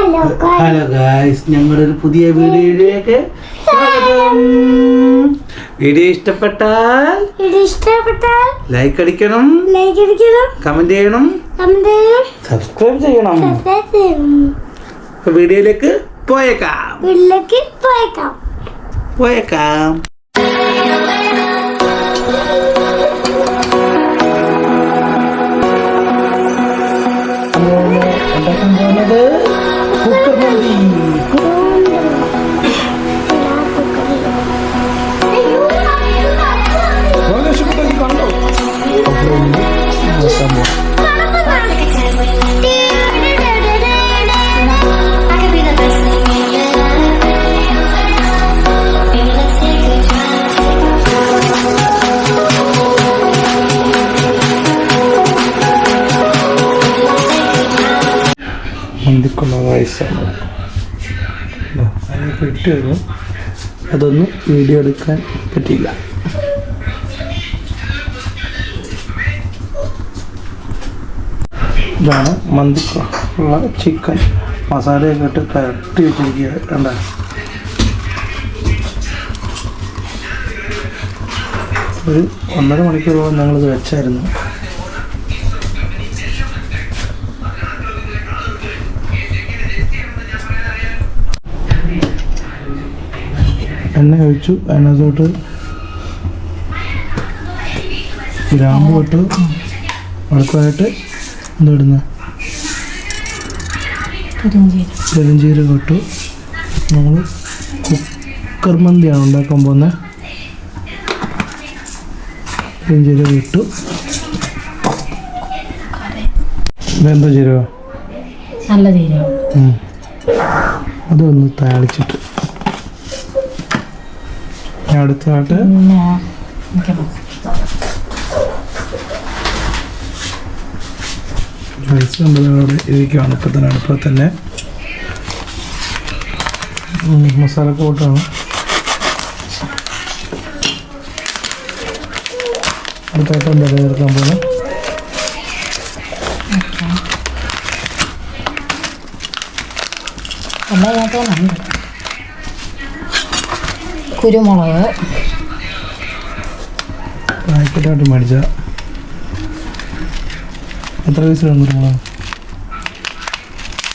Hello guys ഞങ്ങളുടെ ഒരു പുതിയ വീഡിയോയിലേക്ക് സ്വാഗതം. വീഡിയോ ഇഷ്ടപ്പെട്ടാൽ ഇഷ്ടപ്പെട്ടാൽ ലൈക്ക് അടിക്കണം ലൈക്ക് അടിക്കണം കമന്റ് ചെയ്യണം കമന്റ് ചെയ്യണം സബ്സ്ക്രൈബ് ചെയ്യണം. സബ്സ്ക്രൈബ് ചെയ്യണം. വീഡിയോയിലേക്ക് പോയേക്കാം. വീഡിയോയിലേക്ക് പോയേക്കാം. പോയേക്കാം. ഉണ്ടാക്കാൻ പോകുന്നത് കുക്കർ മന്തി വളരെ ഇഷ്ടപ്പെട്ടെങ്കിൽ കണ്ടോ അപ്പോൾ ഇനി നോക്കാൻ പോകാം I could be the ഇട്ട് കഴിഞ്ഞു അതൊന്നും വീഡിയോ എടുക്കാൻ പറ്റിയില്ല. ഇതാണ് മന്തിക്കുള്ള ചിക്കൻ മസാലയൊക്കെ ഇട്ട് കരട്ടി വെച്ചിരിക്കുക കണ്ട? ഒരു ഒന്നര മണിക്കൂറോളം ഞങ്ങളിത് വെച്ചായിരുന്നു. എണ്ണ ഒഴിച്ചു. അതിനകത്തോട്ട് ഗ്രാമ്പ് ഇട്ടു. അടുത്തതായിട്ട് എന്തിടുന്ന പെരുംജീരകം ഇട്ടു. നമ്മൾ കുക്കർ മന്തിയാണ് ഉണ്ടാക്കാൻ പോകുന്നത് പെരുംജീരകം ഇട്ടു. എന്താ ജീരകം? നല്ല ഉം. അതൊന്ന് താളിച്ചിട്ട്. റൈസ് കണ്ടതോടെ ഇരിക്കുകയാണ്. ഇപ്പം തന്നെ അടുപ്പിൽ തന്നെ. ഉം, മസാല കോട്ടാണ്. അടുത്തായിട്ട് എന്താ ചേർക്കാൻ പോകുന്നത് കുരുമുളക്. പാക്കറ്റായിട്ട് മേടിച്ച. എത്ര പൈസ കുരുമുളക്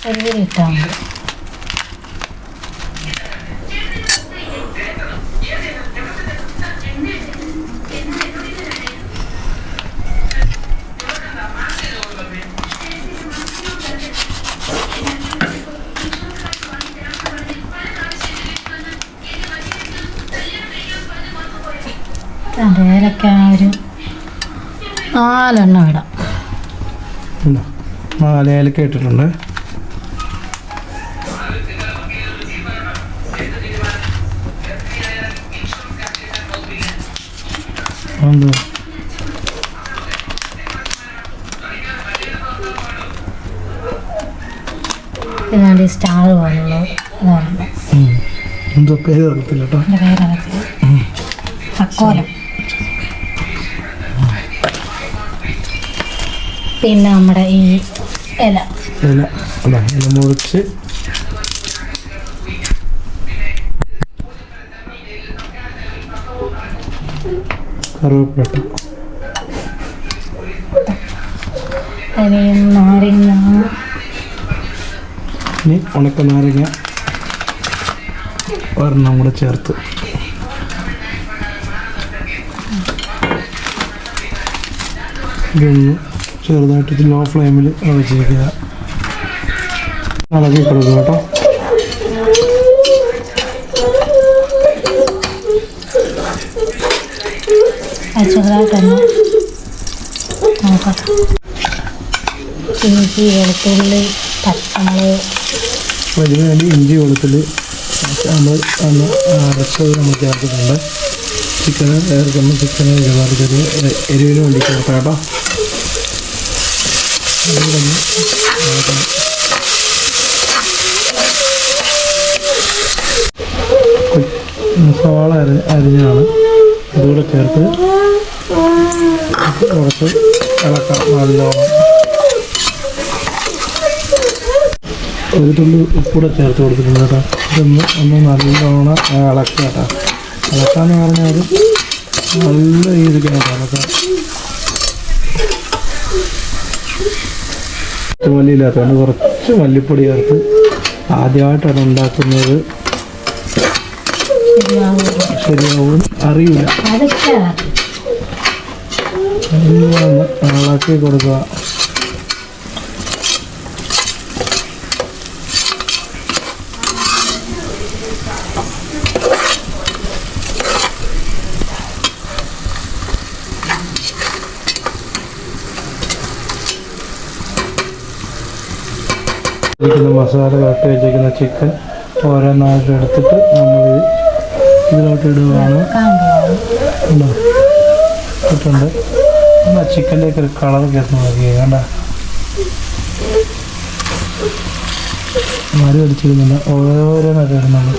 ഒരു കിലോ നാലെണ്ണം ഇടാം. നാല് ഏലക്ക ഇട്ടിട്ടുണ്ട് എന്താ പിന്നെ ഈ സ്റ്റാർ പോലുള്ള ഇതാണ്. എന്തോ പേര് അറിയത്തില്ല കേട്ടോ. എന്റെ പേരകത്ത് തക്കോലം പിന്നെ നമ്മുടെ ഈ ഇല. ഇല. അല്ല ഇല മുറിച്ച്. കറുവപ്പട്ട നാരങ്ങ. ഇനി ഉണക്ക നാരങ്ങ. ഒരെണ്ണം കൂടെ ചേർത്ത്. ഇതൊന്ന് ചെറുതായിട്ട് ലോ ഫ്ലെയിമിൽ വെച്ചിരിക്കുക ഇളകി കൊടുക്കുക കേട്ടോ. ചെറുതായിട്ടൊന്ന് ഇഞ്ചി വെളുത്തുള്ളി പച്ചമുളക് അതിന് വേണ്ടി ഇഞ്ചി വെളുത്തിൽ നമ്മൾ അന്ന് അരച്ചത് നമ്മൾ ചേർത്തിട്ടുണ്ട്. ചിക്കന് ചിക്കന് ചെറുതായിട്ട് ചെറിയ എരിവിന് വേണ്ടി ചേർക്കാം നോക്കണം സവാള അരി അരിഞ്ഞാണ് അതുകൂടെ ചേർത്ത് കുറച്ച് ഇളക്കാം നല്ലോണം. ഒരു തുള്ളി ഉപ്പൂടെ ചേർത്ത് കൊടുത്തിട്ടുണ്ട് കേട്ടോ. ഇതൊന്ന് ഒന്ന് നല്ലോണം ഇളക്കുക കേട്ടോ. ഇളക്കാന്ന് പറഞ്ഞാൽ നല്ല രീതിക്ക് കേട്ടോ. ഇളക്കാം മല്ലിയില്ലാത്തതുകൊണ്ട് കുറച്ച് മല്ലിപ്പൊടി ചേർത്ത് ആദ്യമായിട്ടാണ് ഉണ്ടാക്കുന്നത്. ശരിയാവും. അറിയില്ല. ഇളക്കി കൊടുക്കുക. ഇരിക്കുന്ന മസാല കറക്റ്റ് വെച്ചിരിക്കുന്ന ചിക്കൻ ഓരോന്നായിട്ട് എടുത്തിട്ട് നമ്മൾ ഇതിലോട്ട് ഇടുകയാണ് ഉണ്ടോ? ഇട്ടുണ്ട് എന്നാ ചിക്കന്റെ ഒക്കെ ഒരു കളർ കയറുന്ന നോക്കിയേ കണ്ട? മരം അടിച്ചിരുന്നില്ല ഓരോരോന്നൊക്കെ ഇടുന്നുണ്ട്.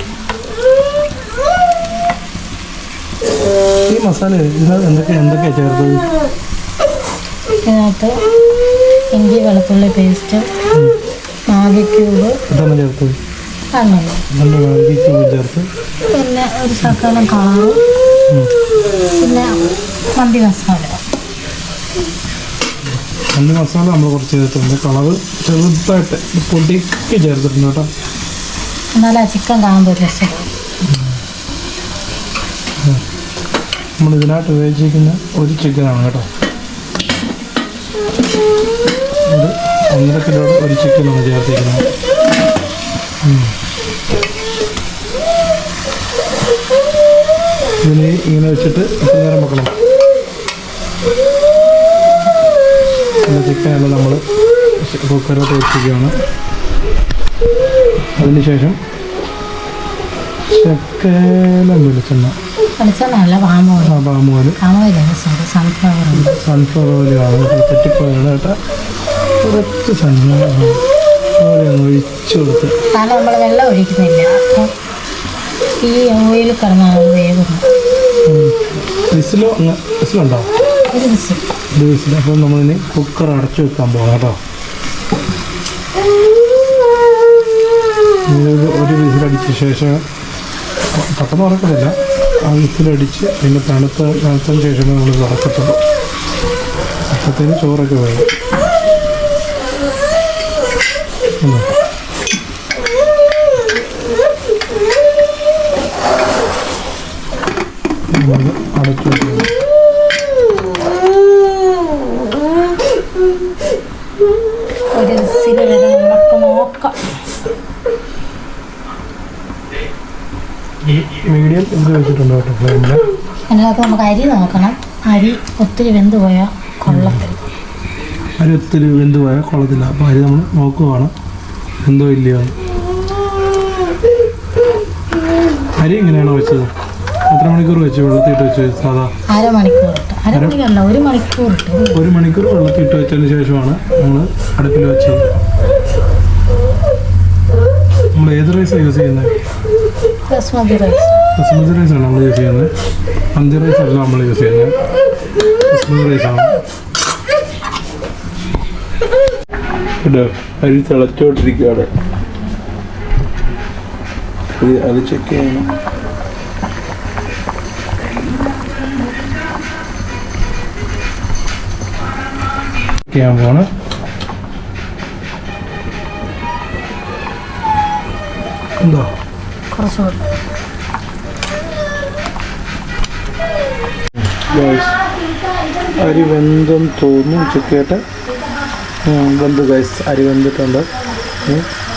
ഈ മസാല ഇതിനകത്ത് എന്തൊക്കെ എന്തൊക്കെയാ ചേർത്തത്? ഇതിനകത്ത് ഇഞ്ചി വെളുത്തുള്ളി പേസ്റ്റ് മാഗി ക്യൂബ് ഇതെല്ലാം ചേർത്ത് അങ്ങനെ നല്ല മാഗി ക്യൂബ് ചേർത്ത്? പിന്നെ ഒരു ശകലം കളറും പിന്നെ മന്തി മസാല. മന്തി മസാല നമ്മൾ കുറച്ച് ചേർത്തിട്ടുണ്ട്. കളറ് ചെറുതായിട്ട് പൊടിക്ക് ചേർത്തിട്ടുണ്ട് കേട്ടോ. എന്നാലും ആ ചിക്കൻ കാണുമ്പോൾ രസം. നമ്മൾ ഇതിനായിട്ട് ഉപയോഗിച്ചിരിക്കുന്ന ഒരു ചിക്കനാണ് കേട്ടോ. ഒന്നര കിലോ ഒരു ചിക്കനാണ് ചേർത്തിരിക്കുന്നത് ഇതിനെ ഇങ്ങനെ വെച്ചിട്ട് എത്ര നേരം വെക്കണം. ചിക്കനെല്ലാം നമ്മൾ കുക്കറിലോട്ട് വെച്ചിരിക്കുകയാണ് അതിനുശേഷം ശക്കലം വെളിച്ചെണ്ണ? സൺഫ്ലവർ ഓയിലാണ് കേട്ടോ തെറ്റിപ്പോയാണ് കേട്ടോ. കുറച്ച് സമയം ഒഴിച്ചു കൊടുത്ത്. കാരണം നമ്മൾ വെള്ളം ഒഴിക്കുന്നില്ല. അപ്പം ഈ ഓയിൽ കിടന്നാണ് വേകുന്നത് വിസിലോ വിസിലുണ്ടോ? ഒരു വിസിൽ. ഒരു വിസിൽ. അപ്പോൾ നമ്മളിനി കുക്കർ അടച്ചു വെക്കാൻ പോകാം കേട്ടോ. ഒരു വിസിലടിച്ച ശേഷം പെട്ടെന്ന് ഉറക്കത്തില്ല. ആ വിസിലടിച്ച് പിന്നെ തണുത്ത തണുത്തതിന് ശേഷമേ നമ്മൾ ഉറക്കത്തുള്ളൂ. അപ്പത്തേന് ചോറൊക്കെ വേണം. അടച്ചു ഒരു നമുക്ക് നോക്കാം. മീഡിയം ഇത് വെച്ചിട്ടുണ്ട് കേട്ടോ ഫ്ലെയിമിൽ അതിനകത്ത് നമുക്ക് അരി നോക്കണം. അരി ഒത്തിരി വെന്ത് പോയാൽ കൊള്ളത്തില്ല. അരി ഒത്തിരി വെന്ത് പോയാൽ കൊള്ളത്തില്ല. അപ്പോൾ അരി നമ്മൾ നോക്കുവാണ്. എന്തോ ഇല്ലയോ. അരി എങ്ങനെയാണോ വെച്ചത്? എത്ര മണിക്കൂർ വെച്ചു വെള്ളത്തിട്ട് വെച്ചു സാധാ? അരമണിക്കൂർ ഇട്ട്. അരമണിക്കൂറല്ല ഒരു മണിക്കൂർ വെള്ളത്തിട്ട് ഒരു മണിക്കൂർ വെള്ളത്തിയിട്ട് വെച്ചതിന് ശേഷമാണ് നമ്മൾ അടുപ്പിൽ വെച്ചത്. നമ്മൾ ഏത് റൈസാണ് യൂസ് ചെയ്യുന്നത് ബസ്മതി റൈസ് ബസ്മതി റൈസാണ് നമ്മൾ യൂസ് ചെയ്യുന്നത് മന്തി റൈസ് അല്ല നമ്മൾ യൂസ് ചെയ്യുന്നത് ബസ്മതി റൈസാണ് ഇത് അരി തിളച്ചോണ്ടിരിക്കുകയാണ്. അത് ചെക്ക് ചെയ്യണം. അരി വെന്തും തോന്നും ഉച്ചക്കേട്ട് വെന്ത് ഗൈസ് അരി വെന്തിട്ടുണ്ട്.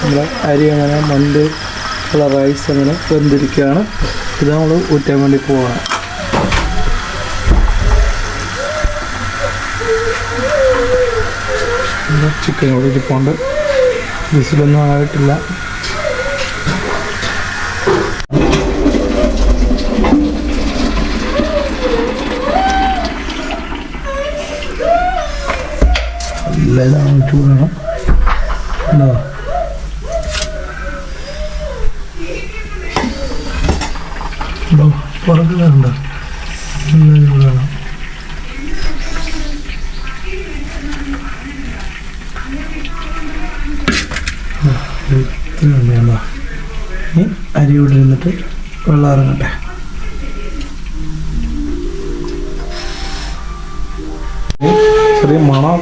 നമ്മൾ അരി അങ്ങനെ മന്ത് ഉള്ള റൈസ് അങ്ങനെ വെന്തിരിക്കുകയാണ്. ഇത് നമ്മൾ ഊറ്റാൻ വേണ്ടി പോവാണ്. ചിക്കൻ ഇവിടെ ഇരിപ്പുണ്ട്. വിസിലൊന്നും ആയിട്ടില്ല. നല്ല ഇതാണ് ചൂടാണ് ഉണ്ടോ ഉണ്ടോ പുറകുന്നുണ്ടോ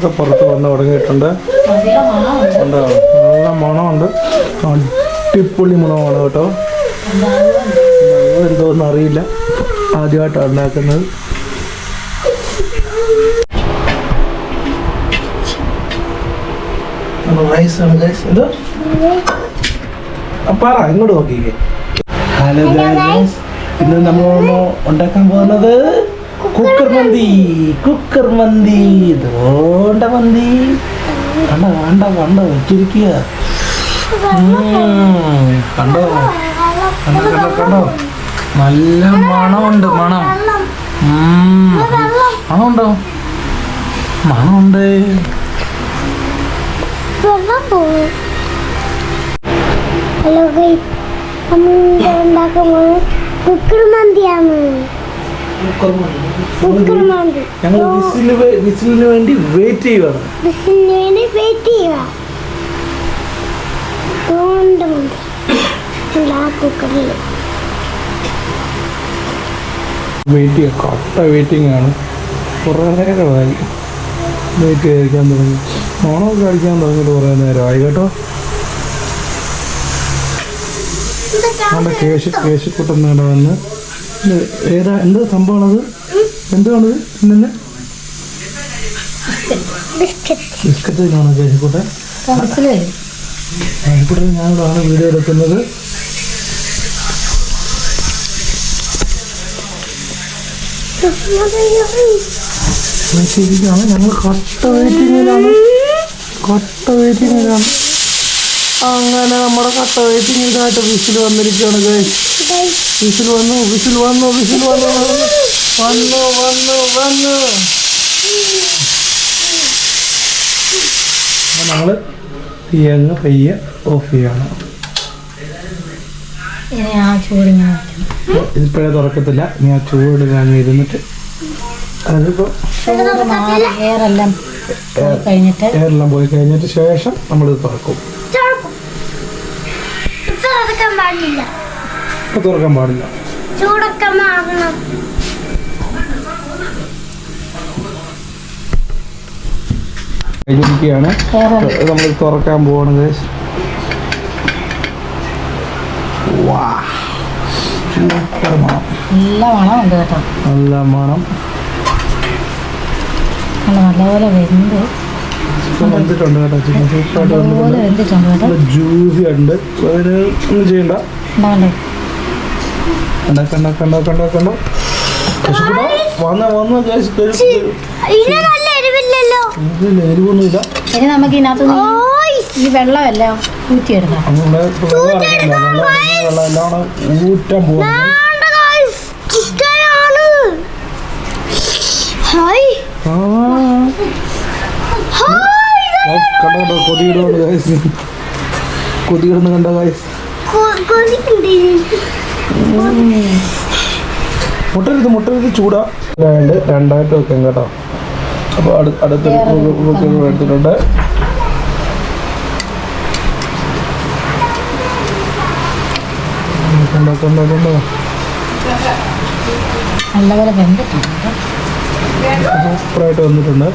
മണമൊക്കെ പുറത്ത് വന്ന് തുടങ്ങിയിട്ടുണ്ട്. നല്ല മണമുണ്ട് ഉണ്ടോ നല്ല മണമുണ്ട്. അടിപൊളി മണമാണ് കേട്ടോ. എന്തോന്ന് അറിയില്ല. ആദ്യമായിട്ടാണ് ഉണ്ടാക്കുന്നത്. പറ ഇങ്ങോട്ട് നോക്കിക്കേ. ഹലോ ഗൈസ് ഇന്ന് നമ്മൾ ഉണ്ടാക്കാൻ പോകുന്നത് കുക്കർ മന്തി കുക്കർ മന്തി ദോണ്ട മന്തി. കണ്ട കണ്ട കണ്ടോ വെച്ചിരിക്കുക. കണ്ടോ? കണ്ടോ കണ്ടോ കണ്ടോ? നല്ല മണമുണ്ട് മണം. മണമുണ്ടോ? മണമുണ്ട്. ഹലോ ഗൈ നമ്മൾ ഉണ്ടാക്കുന്നത് കുക്കർ മന്തിയാണ്. ഞങ്ങൾ വിസിലിന് വിസിലിന് വേണ്ടി വെയിറ്റ് ചെയ്യുവാണ്. വേണ്ടി വെയിറ്റ് ചെയ്യുക. വെയിറ്റ് ചെയ്യുക. കട്ട വെയിറ്റിംഗ് ആണ്. കുറേ നേരമായി വെയിറ്റ് കഴിക്കാൻ തുടങ്ങി. ഓണമൊക്കെ കഴിക്കാൻ തുടങ്ങിയിട്ട് കുറേ നേരമായി കേട്ടോ. നമ്മുടെ കേശ് കേശക്കുട്ടൻ നേടെ വന്ന് ഏതാ എന്താ സംഭവമാണത്? എന്താണത് ഇന്നെ ബിസ്ക്കറ്റ് മനസ്സിലായി കേശക്കുട്ടൻ ഞാനിവിടാണ് വീഡിയോ എടുക്കുന്നത്. വെയിറ്റിംഗിലാണ് ഞങ്ങൾ കട്ട വെയിറ്റിങ്ങിലാണ്. കട്ട വെയിറ്റിങ്ങിലാണ്. അങ്ങനെ നമ്മുടെ കട്ട വെയിറ്റിങ്ങിലായിട്ട് വിസിൽ വന്നിരിക്കുകയാണ് ഗൈസ് വിസിൽ വന്നു വിസിൽ വന്നു വിസിൽ വന്നു. വന്നു വന്നു വന്നു. നമ്മൾ തീയങ്ങ് പയ്യെ ഓഫ് ചെയ്യണം. ഇതിപ്പോഴേ തുറക്കത്തില്ല. ഇനി ആ ചൂട് ഞാൻ ഇരുന്നിട്ട് അതിപ്പോൾ എയറെല്ലാം പോയി കഴിഞ്ഞിട്ട് ശേഷം നമ്മളിത് തുറക്കും. പാടില്ല. തുറക്കാൻ പാടില്ല. ചൂടൊക്കെ മാറണം. കഴിഞ്ഞിരിക്കുകയാണ്. നമ്മൾ തുറക്കാൻ പോവാണ് സൂപ്പർ മണം. നല്ല മണമുണ്ട് കേട്ടോ. നല്ല മണം. നല്ല നല്ലപോലെ വെന്ത് ചിക്കൻ വന്നിട്ടുണ്ട് കേട്ടോ ചിക്കൻ സൂപ്പറായിട്ട് വെന്തിട്ടുണ്ട് ജ്യൂസി ഉണ്ട് അതിന് ഒന്നും ചെയ്യണ്ട. കണ്ടോ കണ്ടോ കണ്ടോ കണ്ടോ കണ്ട. കശുക്കുട. വന്ന വന്ന ഗ്യാസ് ഇതിന് നല്ല എരിവില്ലല്ലോ. എരിവൊന്നുമില്ല. ഇനി നമുക്ക് ഇതിനകത്ത് ഈ വെള്ളമെല്ലാം ഊറ്റിയെടുക്കാം. നമ്മുടെ വെള്ളം ഇറങ്ങില്ല വെള്ളം ഇറങ്ങിയ വെള്ളം എല്ലാം കൂടെ ഊറ്റാൻ പോകുന്നത് ചിക്കനാണ് ഹായ് ആ ഹായ് guys, കണ്ടോ കണ്ടോ? കൊതിയിടുവാണ് ഗായസ് കൊതിയിടുന്ന കണ്ട ഗായസ് മുട്ടരുത് മുട്ടരുത് ചൂടാ. രണ്ട് രണ്ടായിട്ട് വെക്കാം കേട്ടോ. അപ്പോൾ അടു അടുത്ത കുക്കർ എടുത്തിട്ടുണ്ട്. കണ്ടോ കണ്ടോ കണ്ടോ? നല്ലപോലെ സൂപ്പറായിട്ട് വന്നിട്ടുണ്ട്.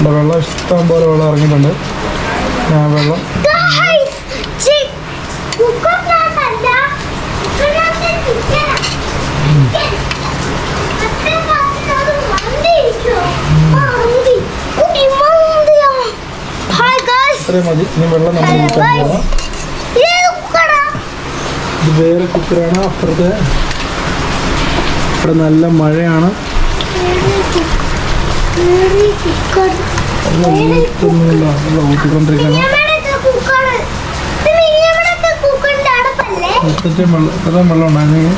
ഇവിടെ വെള്ളം ഇഷ്ടം പോലെ വെള്ളം ഇറങ്ങിയിട്ടുണ്ട്. ഞാൻ വെള്ളം മതി. ഇനി നമ്മൾ ഊറ്റാൻ പോകാം ഇത് വേറെ കുക്കറാണ്. അപ്പുറത്തെ ഇവിടെ നല്ല മഴയാണ്. വെള്ളം ഉണ്ടായിരുന്നു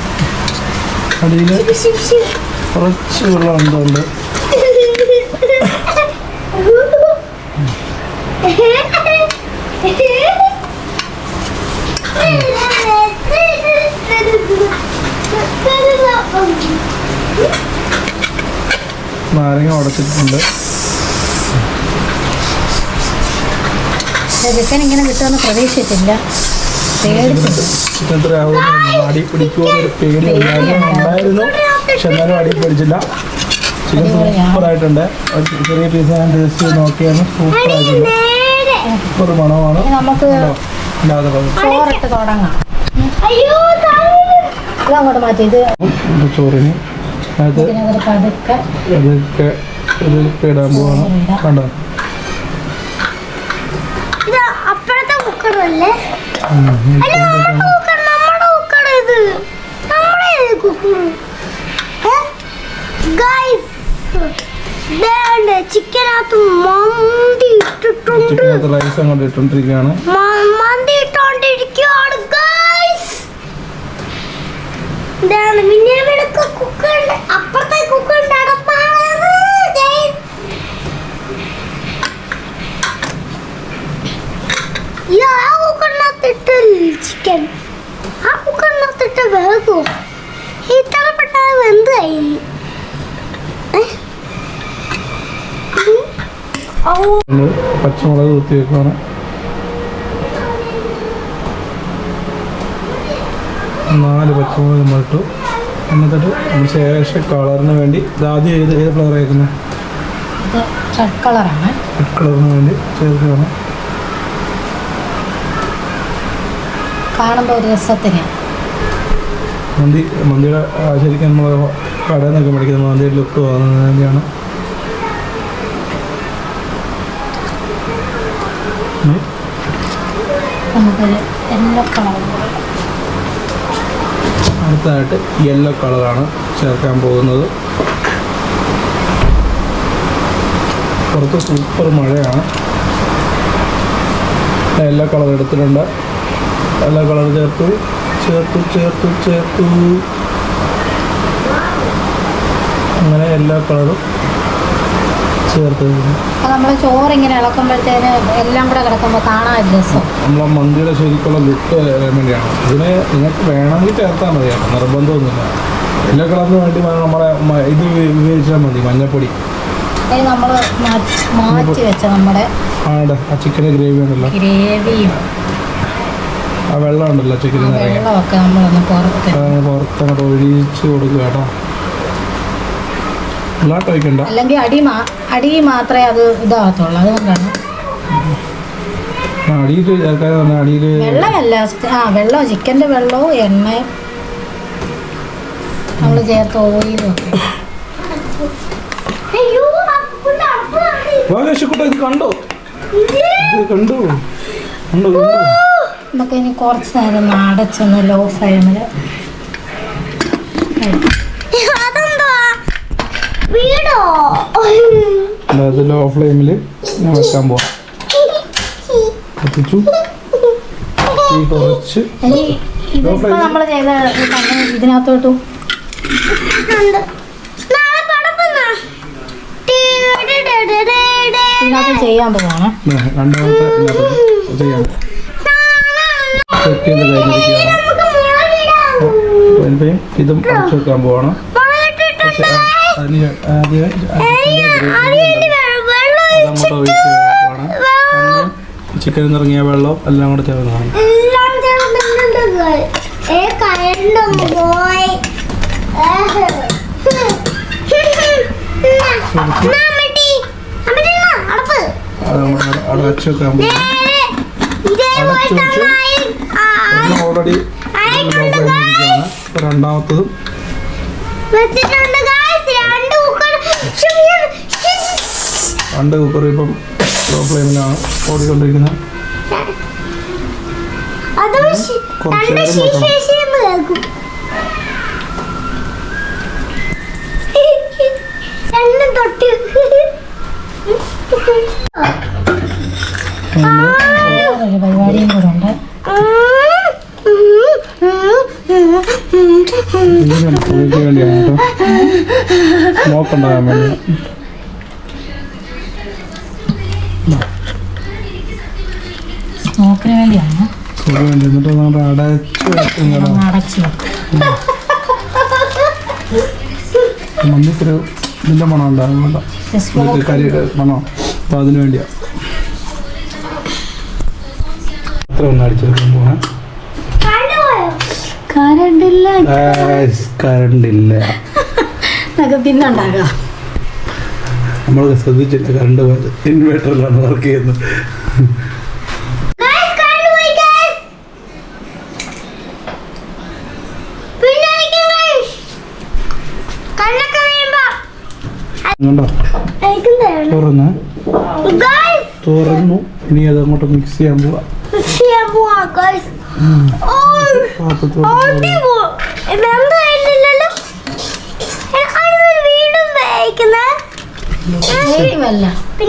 അടിയിൽ ശിവ് ശിവ് കുറച്ച് വെള്ളം എന്തുണ്ട് നാരങ്ങ ഉടച്ചിട്ടുണ്ട്. ചിക്കൻ ഇങ്ങനെ കിട്ടുമെന്ന് പ്രതീക്ഷിച്ചില്ല പേടിച്ചു. ചിക്കൻ എത്ര ആവുമെന്ന് അടി പിടിക്കുമോ എന്നൊരു പേടി ഉണ്ടായിരുന്നു ഉണ്ടായിരുന്നു പക്ഷെ എന്നാലും അടി പിടിച്ചില്ല. ചിക്കൻ സൂപ്പറായിട്ടുണ്ട്. ചെറിയ പീസ് ഞാൻ ടേസ്റ്റ് ചെയ്ത് നോക്കിയാണ് സൂപ്പറായിട്ടുണ്ട് സൂപ്പർ മണമാണ്. നമുക്ക്. ചോറിട്ട് തുടങ്ങാം. ചോറിന് അത് പതുക്കെ ഇതൊക്കെ ഇടാൻ പോവാണ്. കണ്ടോ? ചിക്കനകത്ത് മന്തി ഇട്ടിട്ടുണ്ട്. അങ്ങോട്ട് ഇട്ടുകൊണ്ടിരിക്കുകയാണ്. മന്തി ഇട്ടോണ്ടിരിക്കുകയാണ് ഗൈസ് ഇതാണ് പിന്നെ ഇവിടുത്തെ കുക്കറിന്റെ അപ്പുറത്തെ. ഇത് ആ കുക്കറിനകത്തിട്ട് ചിക്കൻ. ആ കുക്കറിനകത്തിട്ട് വേഗോ. ഇത്ര പെട്ടെന്ന് വെന്ത് കഴിഞ്ഞു പച്ചമുളക് കുത്തി വെക്കുവാണ് നാല് പച്ചമുളക് നമ്മൾ ഇട്ടു. എന്നിട്ട് നമ്മൾ ശേഷം കളറിന് വേണ്ടി ഇത് ആദ്യം ഏത് ഏത് ഫ്ലവർ ആയിരിക്കുന്നത് ഇത് റെഡ് കളറാണ് റെഡ് കളറിന് വേണ്ടി ചേർക്കുകയാണ്. കാണുമ്പോൾ ഒരു രസത്തിന്. മന്തി മന്തിയുടെ ശരിക്കും നമ്മൾ കടയിൽ നിന്നൊക്കെ മേടിക്കുന്ന മന്തിയുടെ ലുക്ക് ഉം. നമുക്കൊരു യെല്ലോ കളർ അടുത്തതായിട്ട് യെല്ലോ കളറാണ് ചേർക്കാൻ പോകുന്നത്. പുറത്ത് സൂപ്പർ മഴയാണ്. യെല്ലോ കളർ എടുത്തിട്ടുണ്ട്. യെല്ലോ കളർ ചേർത്തു ചേർത്തു ചേർത്തു ചേർത്തു. അങ്ങനെ എല്ലാ കളറും നമ്മൾ ചോറ് ഇങ്ങനെ ഇളക്കുമ്പോഴത്തേന് എല്ലാം കൂടെ കിടക്കുമ്പോൾ കാണാൻ രസം. നമ്മളെ മന്തിയുടെ ശരിക്കുള്ള ലുക്ക് വേണ്ടിയാണ് ഇതിന് നിങ്ങൾക്ക് വേണമെങ്കിൽ ചേർത്താൽ മതിയാണ് നിർബന്ധമൊന്നുമില്ല. എല്ലാ കളറിന് വേണ്ടി നമ്മളെ ഇത് ഉപയോഗിച്ചാൽ മതി മഞ്ഞപ്പൊടി. നമ്മൾ മാറ്റി വെച്ച നമ്മുടെ ആടെ ആ ചിക്കന്റെ ഗ്രേവി ഉണ്ടല്ലോ. ഗ്രേവിയും ആ വെള്ളം ഉണ്ടല്ലോ നിറയെ. വെള്ളമൊക്കെ നമ്മളൊന്ന് പുറത്ത് പുറത്തങ്ങോട്ട് ഒഴിച്ച് കൊടുക്കുക കേട്ടോ. അല്ലെങ്കിൽ അടി അടി മാത്രമേ അത് ഇതാകത്തുള്ളൂ. അതുകൊണ്ടാണ്. വെള്ളമല്ല ആ വെള്ളം ചിക്കന്റെ വെള്ളവും എണ്ണയും നമ്മൾ ചേർത്ത് ഓയിലും കണ്ടോ? ഇത് കണ്ടു? കണ്ടു കണ്ടു? നമുക്ക് ഇനി കുറച്ച് നേരം അടച്ചൊന്ന് ലോ ഫ്ലെയിമിൽ അതെന്താ വീടോ ലോ ഫ്ലെയിമിൽ ഞാൻ വെക്കാൻ പോവാം. കത്തിച്ചു തീ കുറച്ച് ഇനി നമ്മൾ ചെയ്ത ഇതിനകത്തോട്ടും. ഇതിനകത്ത് ചെയ്യാൻ പോവാണ് രണ്ടാമത്തെ ചെയ്യാം. സെറ്റ് ചെയ്ത് കഴിഞ്ഞിരിക്കുകയാണ് ഇതും അടച്ചു വെക്കാൻ പോവാണ്. പക്ഷെ അതിന് ആദ്യം ചിക്കൻ വെ- വെള്ളം എല്ലാം കൂടെ ചേർന്നതാണ്. രണ്ടാമത്തതും ചേർന്നിട്ടുണ്ട്? ഗൈ. രണ്ട് കുക്കർ ഇപ്പം ലോ ഫ്ലെയിമിലാണ് ഓടിക്കൊണ്ടിരിക്കുന്നത്. കുറച്ച് നേരം വെക്കണം. പരിപാടിയും കൂടെ ഉണ്ട് വേണ്ടി. വേണ്ടിയാണ് വേണ്ടി എന്നിട്ട് നമ്മൾ അടച്ച് വെക്കുന്നതാണ് ഒന്ന് അടച്ച് വെക്കും മന്തിക്കൊരു ഇതിന്റെ മണം ഉണ്ടാകും മണം അപ്പോൾ അതിന് വേണ്ടിയാ അത്ര ഒന്ന് അടിച്ചെടുക്കാൻ കരണ്ടില്ല കറണ്ട് ഇല്ല നമ്മൾ ശ്രദ്ധിച്ചില്ല കറണ്ട് ഇൻവേർട്ടറിലാണ് വർക്ക് ചെയ്യുന്നത്. കണ്ണൊക്കെ വീഴുമ്പോ. തുറന്ന്. ഇനി അത് അങ്ങോട്ട് മിക്സ് ചെയ്യാൻ പോവാ?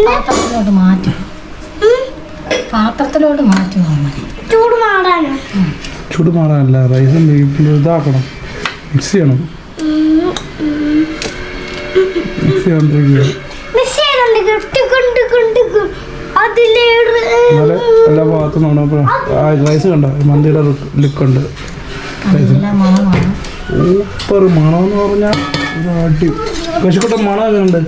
പാത്രത്തിലോട്ട് മാറ്റും പാത്രത്തിലോട്ട് ചൂട് മാറാനല്ല റൈസ് ഇതാക്കണം. മിക്സ് ചെയ്യണം. എല്ലാ ഭാഗത്തും നമ്മുടെ റൈസ് കണ്ട? മന്തിയുടെ ലുക്ക് ഉണ്ട് സൂപ്പർ മണം എന്ന് പറഞ്ഞാൽ അടി മണം എങ്ങനെയുണ്ട്?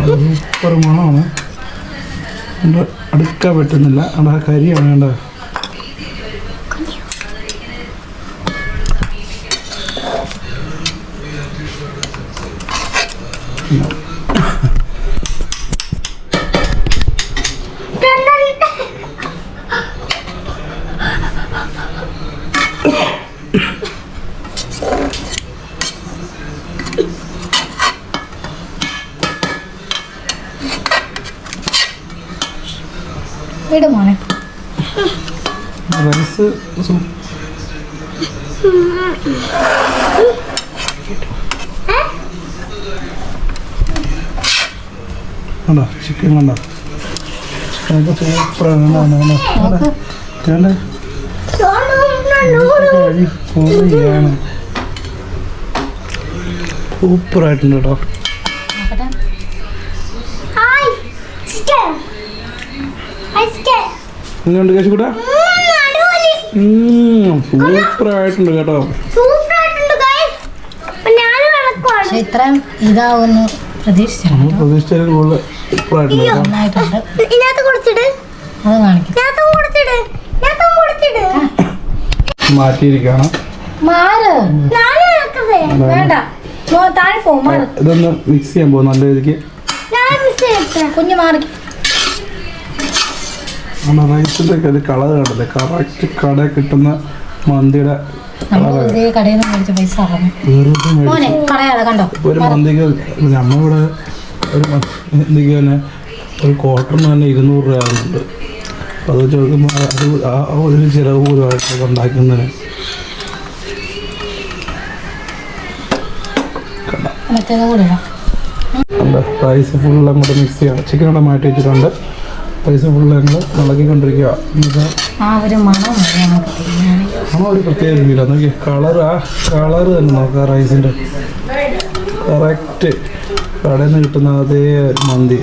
സൂപ്പർ മണമാണ്. അടുക്കാൻ പറ്റുന്നില്ല അവിടെ ആ കരിയാണ് വേണ്ട വീട് മോനെ റൈസ് സൂ- കണ്ടോ ചിക്കൻ കണ്ടോ ചിക്കനൊക്കെ സൂപ്പറാണ് കണ്ടോ കണ്ടോ കണ്ടോ കഴി പൊളിയാണ് സൂപ്പറായിട്ടുണ്ട് കേട്ടോ. എങ്ങനെയുണ്ട് കേട്ടോ സൂപ്പർ ആയിട്ടുണ്ട് പക്ഷെ ഇത്രയും കൂടുതൽ കേട്ടോ. ഇതിനകത്ത് അത് കാണിക്കും. കൊടുത്തിട്. ഇതിനകത്തും മാറ്. വേണ്ട. ഇതൊന്ന് മിക്സ് ചെയ്യാൻ പോകും നല്ല രീതിക്ക്. കുഞ്ഞു മാറി. നമ്മുടെ റൈസിന്റെ ഒരു കളർ കണ്ടല്ലേ? കറക്റ്റ് കട കിട്ടുന്ന മന്തിയുടെ ഒരു മന്തിക്ക് നമ്മളിവിടെ ഒരു മന്തിക്ക് തന്നെ ഒരു ക്വാർട്ടറിന് തന്നെ ഇരുന്നൂറ് രൂപ ആകുന്നുണ്ട് അത് ചോദിക്കുമ്പോൾ അത് ആ ഒരു ചിലവ് പോലും ആയിട്ട് ഉണ്ടാക്കുന്നതിന്. മറ്റേത് കൂടെ ഇടാം ഉണ്ട് റൈസ് ഫുള്ള് അങ്ങോട്ട് മിക്സ് ചെയ്യണം ചിക്കൻ അവിടെ മാറ്റി വെച്ചിട്ടുണ്ട്. റൈസ് ഫുള്ള് ഞങ്ങൾ ഇളക്കിക്കൊണ്ടിരിക്കുക ഒരു മണം ഒരു പ്രത്യേക രീതിയിലാണ് നോക്കി കളർ ആ കളർ തന്നെ നോക്കുക റൈസിന്റെ കറക്റ്റ് കടയിൽ നിന്ന് കിട്ടുന്ന അതേ മന്തി.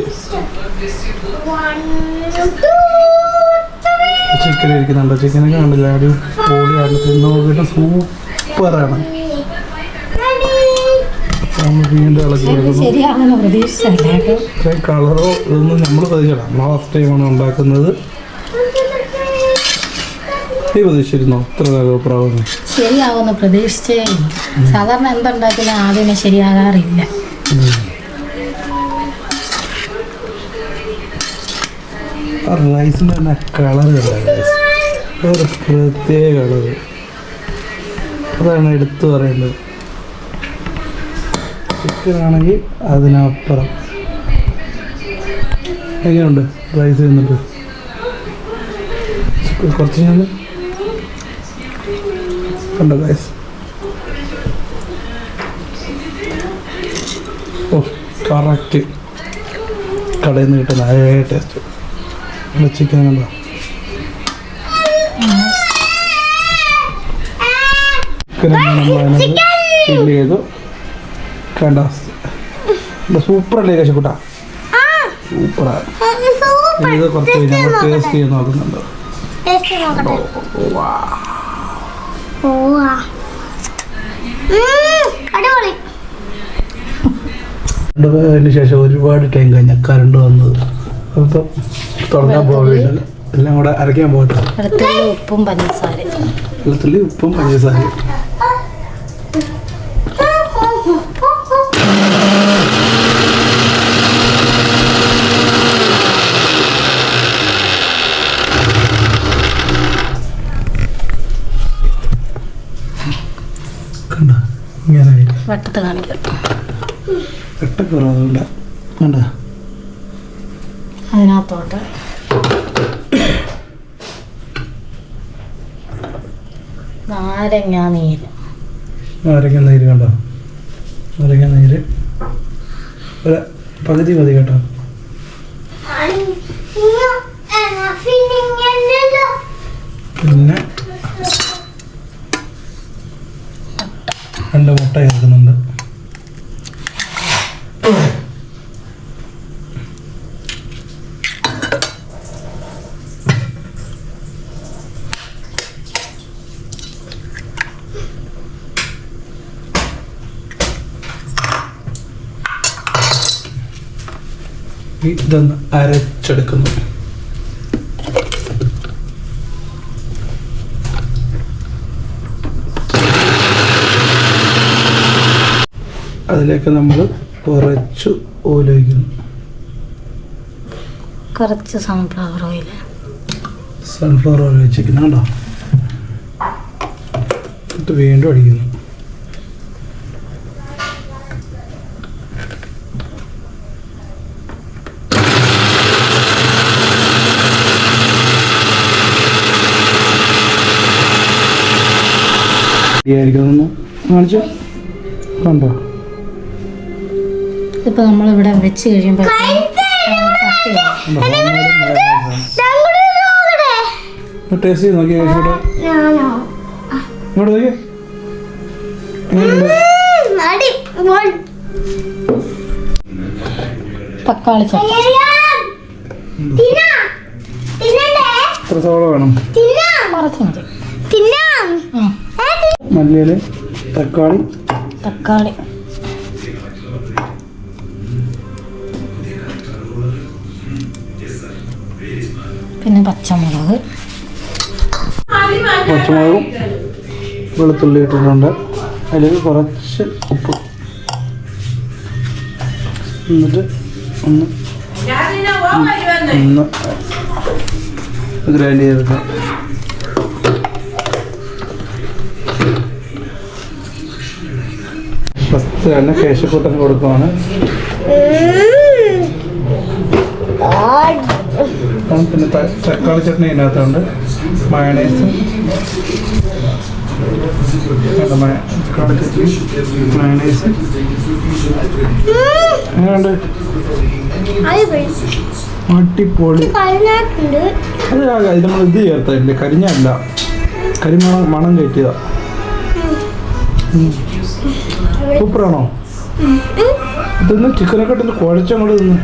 ചിക്കൻ ഇരിക്കുന്നുണ്ട്. ചിക്കനൊക്കെ കണ്ടില്ല? ഒരു പൊളിയാണ് തിന്നു നോക്കിയിട്ട് സൂപ്പറാണ് നമ്മൾ വീണ്ടും ഇളക്കി ഇത് കൊടുക്കുന്നു ശരിയാണെന്ന് പ്രതീക്ഷിച്ചല്ല കളറോ ഇതൊന്നും നമ്മൾ പ്രതീക്ഷിച്ചില്ല നമ്മൾ ഫസ്റ്റ് ടൈമാണ് ഉണ്ടാക്കുന്നത്. നീ പ്രതീക്ഷിച്ചിരുന്നോ? ഇത്ര പ്രാവുന്നു ശരിയാവുമെന്ന് പ്രതീക്ഷിച്ചേ. സാധാരണ എന്തുണ്ടാക്കിയാലും ആദ്യമേ ശരിയാകാറില്ല. റൈസിന് തന്നെ കളർ ഒരു പ്രത്യേക കളർ അതാണ് എടുത്തു പറയേണ്ടത്. ചിക്കൻ ആണെങ്കിൽ അതിനപ്പുറം. എങ്ങനെയുണ്ട് റൈസ് ചെയ്യുന്നുണ്ട് കുറച്ച് ഞാൻ കണ്ടോ റൈസ് ഓ കറക്റ്റ് കടയിൽ നിന്ന് കിട്ടുന്ന അതേ ടേസ്റ്റ് നമ്മുടെ ചിക്കൻ കണ്ടോ? ചിക്കൻ നമ്മൾ അതിനകത്ത് ഫില്ല് ചെയ്തു. കണ്ട? സൂപ്പർ അല്ലേ കശക്കുട്ട? സൂപ്പറാ. ഇനി ഇത് കുറച്ച് ടേസ്റ്റ് ചെയ്ത് നോക്കുന്നുണ്ട് അതിന് ശേഷം ഒരുപാട് ടൈം കഴിഞ്ഞ കറണ്ട് വന്നത് അപ്പം തുടങ്ങാൻ പോകില്ല എല്ലാം കൂടെ അരയ്ക്കാൻ പോകട്ടെ. ഉപ്പും പഞ്ചസാര ഉപ്പും പഞ്ചസാരയും കണ്ട ഇങ്ങനെ വട്ടത്ത് കാണിക്കും. വെട്ടക്കുറവുണ്ട് കണ്ട? അതിനകത്തോട്ട്. നാരങ്ങ നീര്. നാരങ്ങ നീര് കണ്ടോ? നാരങ്ങ നീര്. ഒരു പകുതി മതി കേട്ടോ. പിന്നെ രണ്ട് മുട്ട ചേർക്കുന്നുണ്ട്. ഇതൊന്ന് അരച്ചെടുക്കുന്നു. അതിലേക്ക് നമ്മൾ കുറച്ച് ഓയിൽ ഒഴിക്കുന്നു കുറച്ച് സൺഫ്ലവർ ഓയിൽ സൺഫ്ലവർ ഓയിൽ വെച്ചിരിക്കുന്നു കേട്ടോ എന്നിട്ട് വീണ്ടും അടിക്കുന്നു ആയിരിക്കുന്നു കാണിച്ചു? കണ്ടോ? ഇപ്പൊ നമ്മളിവിടെ വെച്ച് കഴിയുമ്പോൾ ടേസ്റ്റ് ചെയ്ത് ഇങ്ങോട്ട് നോക്കിയേ. എങ്ങനെയുണ്ട് തക്കാളി എത്ര സവാള വേണം. മല്ലിയില തക്കാളി. തക്കാളി. പിന്നെ പച്ചമുളക്. പച്ചമുളകും വെളുത്തുള്ളി ഇട്ടിട്ടുണ്ട്. അതിലേക്ക് കുറച്ച് ഉപ്പ്. എന്നിട്ട് ഒന്ന് ഒന്ന് ഗ്രൈൻഡ് ചെയ്തെടുക്കാം. ഫസ്റ്റ് തന്നെ കേശക്കൂട്ടം കൊടുക്കുവാണ്. പിന്നെ തക്കാളി ചട്നി ഇതിനകത്തുണ്ട്. മയണൈസ്. തക്കാളി ചട്നി മയണൈസ്. എങ്ങനെയുണ്ട്? അടിപൊളി. അത് ഇത് നമ്മൾ ഇത് ചേർത്തില്ലേ കരിഞ്ഞല്ല. കരിമണം മണം കയറ്റിയതാ. സൂപ്പറാണോ? ഇതൊന്ന് ചിക്കനൊക്കെ ഇട്ടൊന്ന് കുഴച്ചങ്ങോട്ട് തിന്ന്.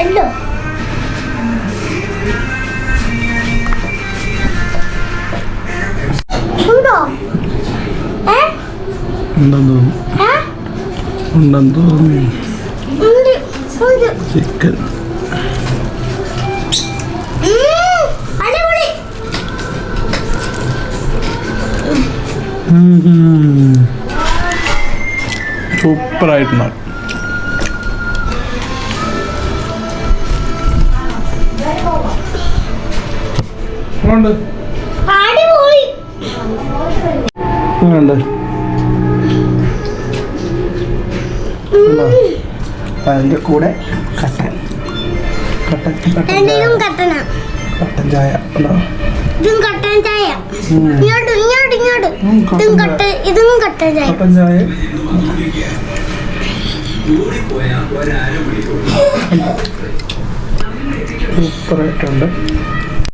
എന്തോ ഉണ്ടോ? ഉണ്ടെന്ന് ഉണ്ടെന്ന് തോന്നുന്നു. ചിക്കൻ. എങ്ങനെയുണ്ട്? ഉണ്ടോ? അതിന്റെ കൂടെ കട്ടൻ. കട്ടൻ കട്ടൻ ചായ. ഇതും കട്ടണം കട്ടൻ ചായ ഉണ്ടോ? ഇതും കട്ടൻ ചായ. ഇങ്ങോട്ട് ഇങ്ങോട്ട് ഇങ്ങോട്ട്. ഇതും. കട്ട ഇതും കട്ടൻ ചായ. കട്ടൻ ചായ. സൂപ്പറായിട്ടുണ്ട്